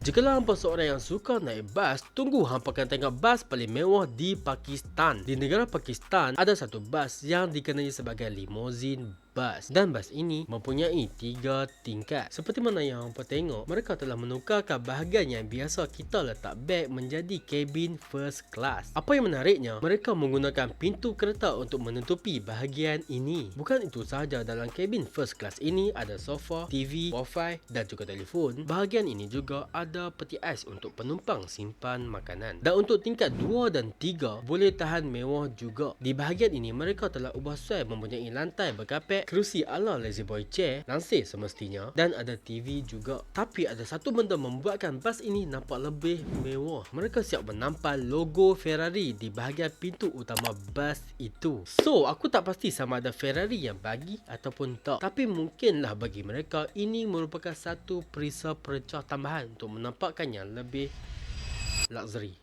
Jikalau hampa seorang yang suka naik bas, tunggu hampa akan tengok bas paling mewah di Pakistan. Di negara Pakistan, ada satu bas yang dikenali sebagai limousine bas dan bas ini mempunyai tiga tingkat. Seperti mana yang hampa tengok, mereka telah menukarkan bahagian yang biasa kita letak beg menjadi kabin first class. Apa yang menariknya, mereka menggunakan pintu kereta untuk menutupi bahagian ini. Bukan itu sahaja dalam kabin first class ini ada sofa, TV, wifi dan juga telefon. Bahagian ini juga ada peti ais untuk penumpang simpan makanan. Dan untuk tingkat 2 dan 3 boleh tahan mewah juga. Di bahagian ini mereka telah ubah suai mempunyai lantai berkapet kerusi ala lazy boy chair lansir semestinya dan ada TV juga. Tapi ada satu benda membuatkan bas ini nampak lebih mewah. Mereka siap menampal logo Ferrari di bahagian pintu utama bas itu. So, aku tak pasti sama ada Ferrari yang bagi ataupun tak. Tapi mungkinlah bagi mereka ini merupakan satu perisai perecah tambahan untuk menampakkan yang lebih luxury.